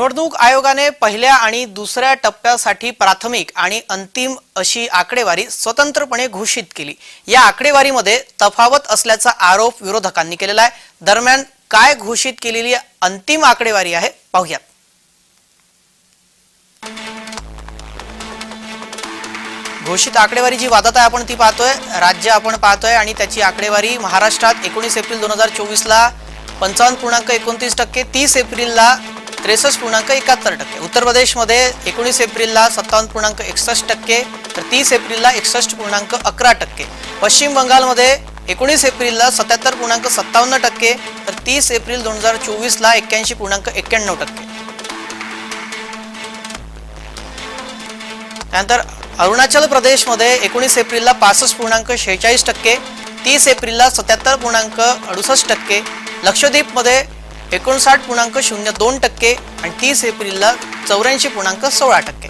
निवडणूक आयोगाने पहिल्या आणि दुसऱ्या टप्प्यासाठी प्राथमिक आणि अंतिम अशी आकडेवारी स्वतंत्रपणे घोषित केली. या आकडेवारीमध्ये तफावत असल्याचा आरोप विरोधकांनी केलेला आहे. दरम्यान काय घोषित केलेली अंतिम आकडेवारी आहे पाहूयात. घोषित आकडेवारी जी वादात आहे आपण ती पाहतोय. राज्य आपण पाहतोय आणि त्याची आकडेवारी महाराष्ट्रात एकोणीस एप्रिल दोन हजार चोवीसला पंचावन्न पूर्णांक एकोणतीस टक्के तीस एप्रिलला त्रेसष्ट पूर्णांक एकाहत्तर टक्के. उत्तर प्रदेशमध्ये एकोणीस एप्रिलला सत्तावन्न पूर्णांक एकसष्ट टक्के तर तीस एप्रिलला एकसष्ट पूर्णांक अकरा टक्के. पश्चिम बंगालमध्ये एकोणीस एप्रिलला सत्याहत्तर पूर्णांक सत्तावन्न टक्के तर तीस एप्रिल दोन हजार चोवीसला एक्क्याऐंशी पूर्णांक एक्क्याण्णव टक्के. त्यानंतर अरुणाचल प्रदेशमध्ये एकोणीस एप्रिलला पासष्ट पूर्णांक शेहेचाळीस टक्के तीस एप्रिलला सत्याहत्तर पूर्णांक अडुसष्ट टक्के लक्षद्वीपमध्ये एकोणसाठ पूर्णांक शून्य दोन टक्के आणि तीस एप्रिलला चौऱ्याऐंशी पूर्णांक सोळा टक्के.